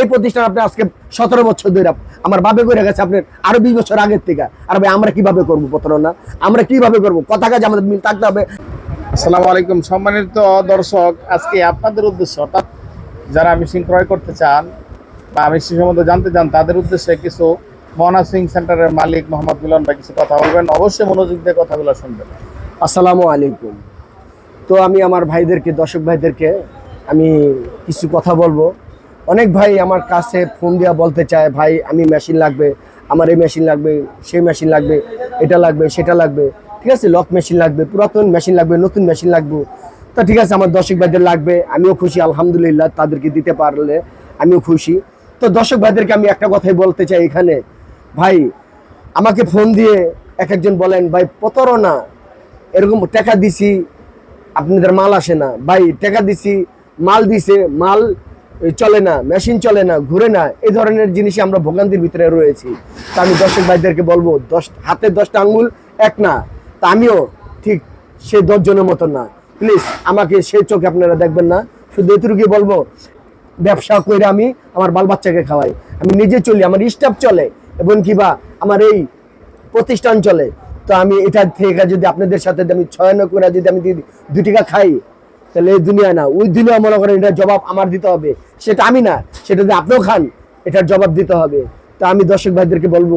এই প্রতিষ্ঠান আপনি আজকে সতেরো বছর ধরে আমার বাবে করে গেছে আপনার আরও বিশ বছর আগের থেকে। আর ভাই আমরা কীভাবে করব প্রতারণা? আমরা কীভাবে করব? কথা কাজ আমাদের মিল থাকতে হবে। আসসালামু আলাইকুম। সম্মানিত দর্শক আজকে আপনাদের উদ্দেশ্য অর্থাৎ যারা মেশিন ক্রয় করতে চান বা মেশিন সম্বন্ধে জানতে চান তাদের উদ্দেশ্যে কিছু মহানা সিং সেন্টারের মালিক মোহাম্মদ মিলন ভাই কিছু কথা বলবেন। অবশ্যই মনোযোগ দিয়ে কথাগুলো শুনবেন। আসসালামু আলাইকুম। তো আমি আমার ভাইদেরকে দর্শক ভাইদেরকে আমি কিছু কথা বলব। অনেক ভাই আমার কাছে ফোন দেওয়া বলতে চায়, ভাই, আমি মেশিন লাগবে, আমার এই মেশিন লাগবে, সেই মেশিন লাগবে, এটা লাগবে, সেটা লাগবে, ঠিক আছে? লক মেশিন লাগবে, পুরাতন মেশিন লাগবে, নতুন মেশিন লাগবে। তা ঠিক আছে, আমার দর্শক ভাইদের লাগবে, আমিও খুশি, আলহামদুলিল্লাহ, তাদেরকে দিতে পারলে আমিও খুশি। তো দর্শক ভাইদেরকে আমি একটা কথাই বলতে চাই এখানে, ভাই, আমাকে ফোন দিয়ে এক একজন বলেন, ভাই, প্রতারণা, এরকম টাকা দিছি, আপনাদের মাল আসে না। ভাই, টাকা দিছি, মাল দিছে, মাল চলে না মেশিন চলে না, ঘুরে না, এই ধরনের জিনিসই আমরা ভোগান্তির ভিতরে রয়েছি। তা আমি দর্শক ভাইদেরকে বলব, দশ, হাতে দশটা আঙ্গুল, এক না। তা আমিও ঠিক সে দশজনের মতো না। প্লিজ আমাকে সেই চোখে আপনারা দেখবেন না। শুধু এটুকুই বলব, ব্যবসা করে আমি আমার বাল বাচ্চাকে খাওয়াই। আমি নিজে চলি, আমার স্টাফ চলে এবং কিবা আমার এই প্রতিষ্ঠান চলে। তো আমি এটা থেকে যদি আপনাদের সাথে আমি ছয়ান্ন করে যদি আমি দি- দুই টাকা খাই তাহলে এই দুনিয়া না, ওই দুনিয়া মনে করেন এটার জবাব আমার দিতে হবে। সেটা আমি না, সেটা যদি আপনিও খান, এটার জবাব দিতে হবে। তা আমি দর্শক ভাইদেরকে বলব,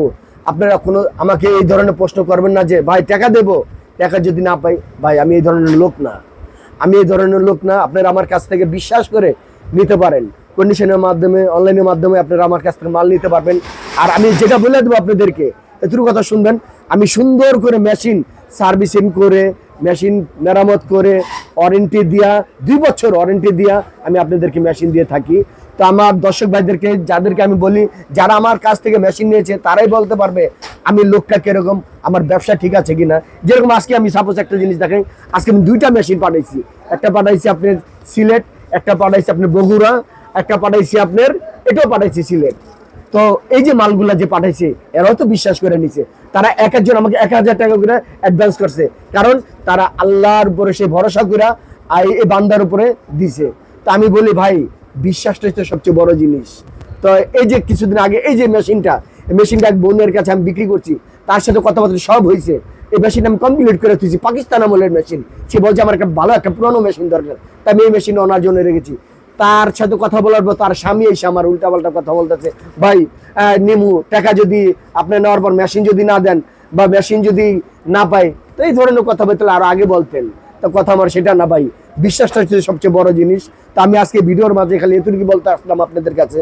আপনারা কোনো, আমাকে এই ধরনের প্রশ্ন করবেন না যে, ভাই, টাকা দেবো? টাকা যদি না পাই, ভাই, আমি এই ধরনের লোক না। আমি এই ধরনের লোক না। আপনারা আমার কাছ থেকে বিশ্বাস করে নিতে পারেন। কন্ডিশনের মাধ্যমে অনলাইনের মাধ্যমে আপনারা আমার কাছ থেকে মাল নিতে পারবেন। আর আমি যেটা বলে দেবো আপনাদেরকে এটুকু কথা শুনবেন। আমি সুন্দর করে মেশিন সার্ভিসিং করে মেশিন মেরামত করে ওয়ারেন্টি দিয়া, দুই বছর ওয়ারেন্টি দিয়া আমি আপনাদেরকে মেশিন দিয়ে থাকি। তো আমার দর্শক ভাইদেরকে, যাদেরকে আমি বলি, যারা আমার কাছ থেকে মেশিন নিয়েছে, তারাই বলতে পারবে আমি লোকটা কীরকম, আমার ব্যবসা ঠিক আছে কিনা। যেরকম আজকে আমি সাপোজ একটা জিনিস দেখাই, আজকে আমি দুইটা মেশিন পাঠাইছি। একটা পাঠাইছি আপনার সিলেট, একটা পাঠাইছি আপনার বগুড়া, একটা পাঠাইছি আপনার, এটাও পাঠাইছি সিলেট। তো এই যে মালগুলা যে পাঠাইছে, এরাও তো বিশ্বাস করে নিছে। তারা এক একজন আমাকে এক হাজার টাকা করে অ্যাডভান্স করছে। কারণ তারা আল্লাহর উপরে সে ভরসা করে আর এই বান্দার উপরে দিছে। তো আমি বলি, ভাই, বিশ্বাসটাই তো সবচেয়ে বড় জিনিস। তো এই যে কিছুদিন আগে এই যে মেশিনটা মেশিনটা এক বোনের কাছে আমি বিক্রি করছি। তার সাথে কথাবার্তা সব হয়েছে এই মেশিন আমি কমপ্লিট করে তুইছি পাকিস্তান আমলের মেশিন। সে বলছে, আমার একটা ভালো, একটা পুরনো মেশিন দরকার। তাই আমি এই মেশিন ওনার জন্য রেখেছি। তার সাথে কথা বলার পর তার স্বামী এসে আমার উল্টাপাল্টা কথা বলতেছে, ভাই নিমু, টাকা যদি আপনি নেওয়ার পর মেশিন যদি না দেন বা মেশিন যদি না পাই তো এই ধরনের কথা বলতে আরও আগে বলতেন। তো কথা আমার সেটা না, ভাই। বিশ্বাসটা হচ্ছে সবচেয়ে বড় জিনিস। তা আমি আজকে ভিডিওর মাঝে খালি এতটুকু বলতে আসলাম আপনাদের কাছে।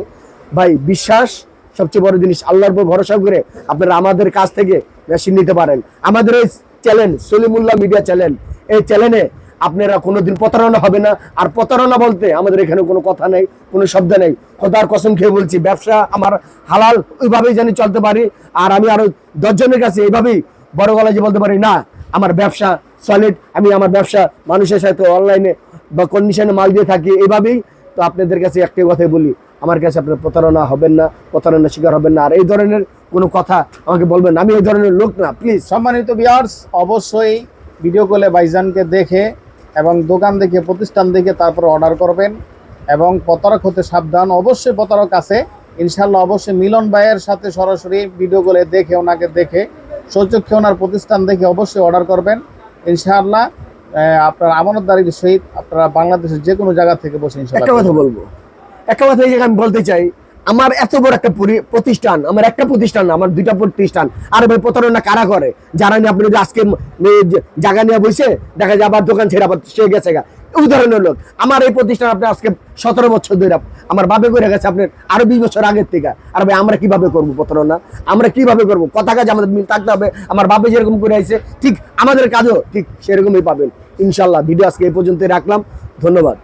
ভাই, বিশ্বাস সবচেয়ে বড় জিনিস। আল্লাহর উপর ভরসা করে আপনারা আমাদের কাছ থেকে মেশিন নিতে পারেন। আমাদের এই চ্যানেল সলিমুল্লাহ মিডিয়া চ্যানেল এই চ্যানেলে আপনারা কোনোদিন প্রতারণা হবে না। আর প্রতারণা বলতে আমাদের এখানে কোনো কথা নেই, কোনো শব্দ নেই। খোদার কসম খেয়ে বলছি, ব্যবসা আমার হালাল, ওইভাবেই জানি চলতে পারি। আর আমি আরও দশজনের কাছে এইভাবেই বড় গলায় যে বলতে পারি, না, আমার ব্যবসা সলিড আমি আমার ব্যবসা মানুষের সাথে অনলাইনে বা কন্ডিশনে মাল দিয়ে থাকি। এইভাবেই তো আপনাদের কাছে একটাই কথাই বলি, আমার কাছে আপনার প্রতারণা হবেন না, প্রতারণার শিকার হবেন না। আর এই ধরনের কোনো কথা আমাকে বলবেন না। আমি এই ধরনের লোক না প্লিজ সম্মানিত বিয়ার্স অবশ্যই ভিডিও কলে বাইজানকে দেখে এবং দোকান দেখে প্রতিষ্ঠান দেখে তারপর অর্ডার করবেন এবং প্রতারক হতে সাবধান। অবশ্যই প্রতারক আছে। ইনশাল্লাহ অবশ্যই মিলন ভাইয়ের সাথে সরাসরি ভিডিও কলে দেখে, ওনাকে দেখে সচক্ষে ওনার প্রতিষ্ঠান দেখে অবশ্যই অর্ডার করবেন। ইনশাআল্লাহ আপনার আমানতদারির সহিত আপনারা বাংলাদেশের যে কোনো জায়গা থেকে বসে একটা ইনশাল্লাহ কথা বলব। একটা কথা আমি বলতে চাই আমার এত বড় একটা পরি- প্রতিষ্ঠান, আমার একটা প্রতিষ্ঠান আমার দুইটা প্রতিষ্ঠান। আর ভাই, প্রতারণা কারা করে? যারা নিয়ে আপনি আজকে জায়গা নিয়ে বসে দেখা যায় আবার দোকান ছেড়ে আবার সে গেছে গা। ওই ধরনের লোক। আমার এই প্রতিষ্ঠান আপনি আজকে সতেরো বছর ধরে আমার বাবে করে গেছে আপনার আরও বিশ বছর আগের থেকে। আর ভাই, আমরা কীভাবে করব প্রতারণা? আমরা কীভাবে করব? কথা কাজ আমাদের মিল থাকতে হবে। আমার বাপে যেরকম করে আছে ঠিক আমাদের কাজও ঠিক সেরকমই পাবেন। ইনশাল্লাহ, ভিডিও আজকে এই পর্যন্তই রাখলাম। ধন্যবাদ।